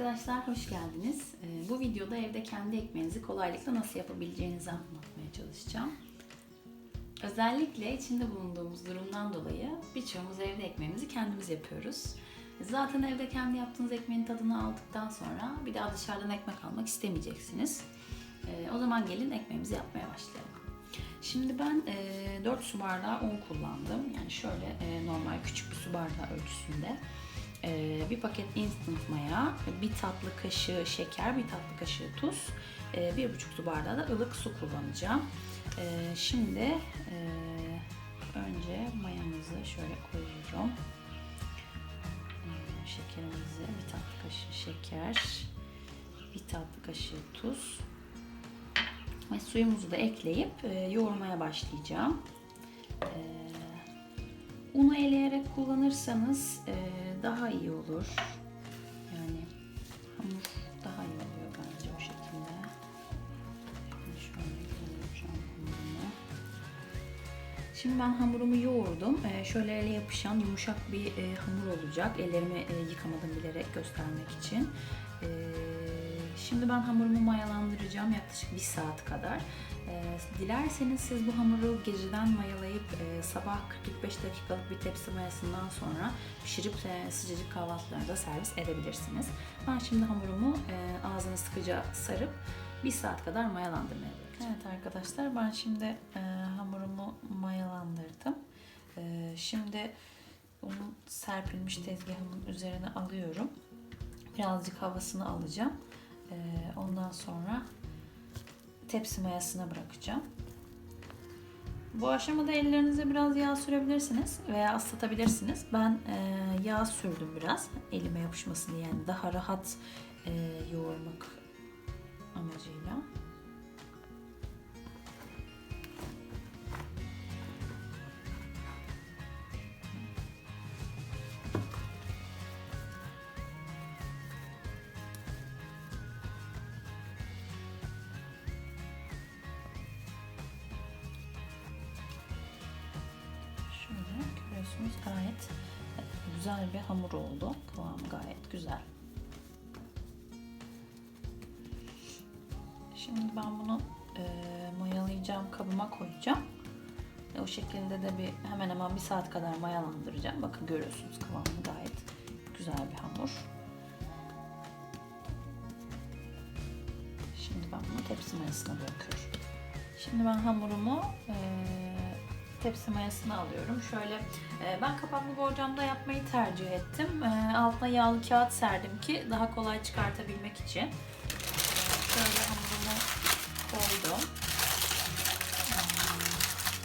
Arkadaşlar hoş geldiniz. Ee, Bu videoda evde kendi ekmeğinizi kolaylıkla nasıl yapabileceğinizi anlatmaya çalışacağım. Özellikle içinde bulunduğumuz durumdan dolayı birçoğumuz evde ekmeğimizi kendimiz yapıyoruz. Zaten evde kendi yaptığınız ekmeğin tadını aldıktan sonra bir daha dışarıdan ekmek almak istemeyeceksiniz. Ee, O zaman gelin ekmeğimizi yapmaya başlayalım. Şimdi ben e, 4 su bardağı un kullandım. Yani şöyle e, normal küçük bir su bardağı ölçüsünde. E, bir paket instant maya, bir tatlı kaşığı şeker, bir tatlı kaşığı tuz, e, bir buçuk su bardağı da ılık su kullanacağım. E, şimdi e, önce mayamızı şöyle koyuyorum. Şekerimizi bir tatlı kaşığı şeker, bir tatlı kaşığı tuz, ve suyumuzu da ekleyip e, yoğurmaya başlayacağım. E, unu eleyerek kullanırsanız e, daha iyi olur. Yani hamur daha iyi oluyor bence o şekilde. Şimdi ben hamurumu yoğurdum. E, şöyle ele yapışan yumuşak bir e, hamur olacak. Ellerimi e, yıkamadım bilerek göstermek için. E, Şimdi ben hamurumu mayalandıracağım yaklaşık bir saat kadar. Ee, dilerseniz siz bu hamuru geceden mayalayıp e, sabah 45 dakikalık bir tepsi mayasından sonra pişirip e, sıcacık kahvaltılarda servis edebilirsiniz. Ben şimdi hamurumu e, ağzını sıkıca sarıp bir saat kadar mayalandırmaya bırakacağım. Evet arkadaşlar ben şimdi hamurumu mayalandırdım. Şimdi onun serpilmiş tezgahımın üzerine alıyorum. Birazcık havasını alacağım. Ee, ondan sonra tepsi mayasına bırakacağım. Bu aşamada ellerinize biraz yağ sürebilirsiniz veya ıslatabilirsiniz. Ben e, yağ sürdüm biraz elime yapışmasını yani daha rahat e, yoğurmak amacıyla. Görüyorsunuz gayet güzel bir hamur oldu. Kıvamı gayet güzel. Şimdi ben bunu e, mayalayacağım kabıma koyacağım. E, o şekilde de bir hemen hemen bir saat kadar mayalandıracağım. Bakın görüyorsunuz kıvamı gayet güzel bir hamur. Şimdi ben bunu tepsi mayasına bırakıyorum. Şimdi ben hamurumu e, tepsi mayasına alıyorum. Şöyle e, ben kapaklı borcamda yapmayı tercih ettim. E, altına yağlı kağıt serdim ki daha kolay çıkartabilmek için. Şöyle hamurumu koydum.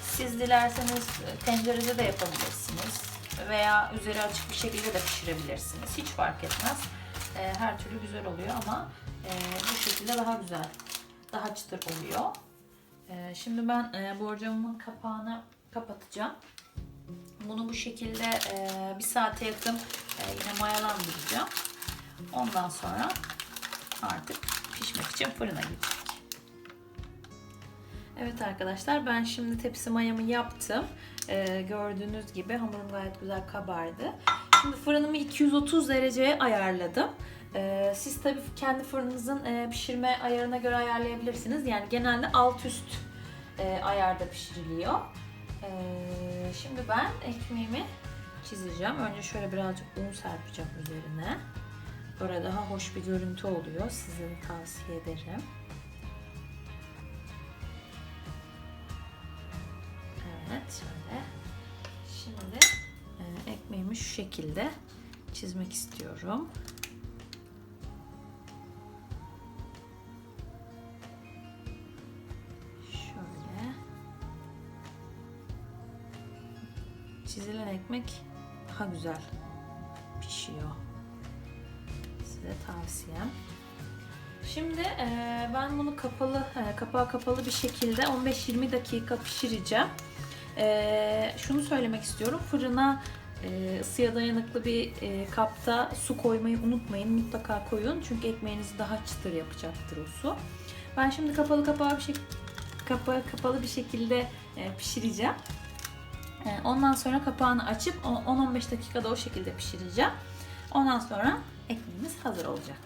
Siz dilerseniz tencerede de yapabilirsiniz veya üzeri açık bir şekilde de pişirebilirsiniz. Hiç fark etmez. E, her türlü güzel oluyor ama bu şekilde daha güzel, daha çıtır oluyor. Şimdi ben borcamımın kapağını kapatacağım. Bunu bu şekilde e, bir saate yakın e, yine mayalandıracağım. Ondan sonra artık pişmek için fırına gidecek. Evet arkadaşlar ben şimdi tepsi mayamı yaptım. E, gördüğünüz gibi hamurum gayet güzel kabardı. Şimdi fırınımı 230 dereceye ayarladım. E, siz tabii kendi fırınınızın e, pişirme ayarına göre ayarlayabilirsiniz. Yani genelde alt üst e, ayarda pişiriliyor. Ee, şimdi ben ekmeğimi çizeceğim. Önce şöyle birazcık un serpeceğim üzerine. Böyle daha hoş bir görüntü oluyor. Size de tavsiye ederim. Evet şöyle. Şimdi e, ekmeğimi şu şekilde çizmek istiyorum. Çizilen ekmek daha güzel pişiyor. Size tavsiyem. Şimdi e, ben bunu kapalı, e, kapağı kapalı bir şekilde 15-20 dakika pişireceğim. E, şunu söylemek istiyorum. Fırına e, ısıya dayanıklı bir e, kapta su koymayı unutmayın. Mutlaka koyun. Çünkü ekmeğinizi daha çıtır yapacaktır o su. Ben şimdi kapalı kapağı bir şey kapağı kapalı bir şekilde e, pişireceğim. Ee, ondan sonra kapağını açıp 10-15 dakikada o şekilde pişireceğim. Ondan sonra ekmeğimiz hazır olacak.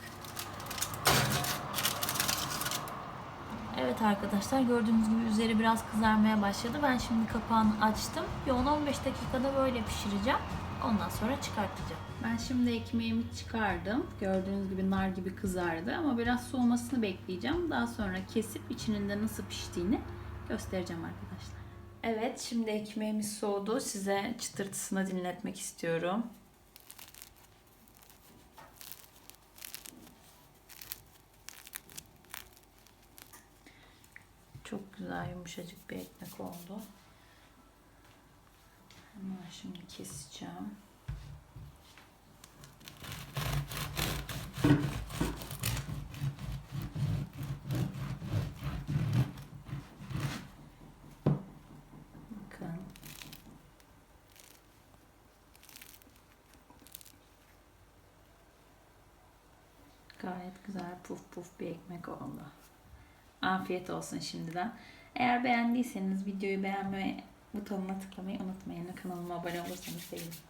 Evet arkadaşlar gördüğünüz gibi üzeri biraz kızarmaya başladı. Ben şimdi kapağını açtım. 10-15 dakikada böyle pişireceğim. Ondan sonra çıkartacağım. Ben şimdi ekmeğimi çıkardım. Gördüğünüz gibi nar gibi kızardı ama biraz soğumasını bekleyeceğim. Daha sonra kesip içinin de nasıl piştiğini göstereceğim arkadaşlar. Evet, şimdi ekmeğimiz soğudu. Size çıtırtısını dinletmek istiyorum. Çok güzel yumuşacık bir ekmek oldu. Hemen şimdi keseceğim. Bakın. Gayet güzel puf puf bir ekmek oldu. Afiyet olsun şimdiden. Eğer beğendiyseniz videoyu beğenme butonuna tıklamayı unutmayın. Kanalıma abone olursanız sevinirim.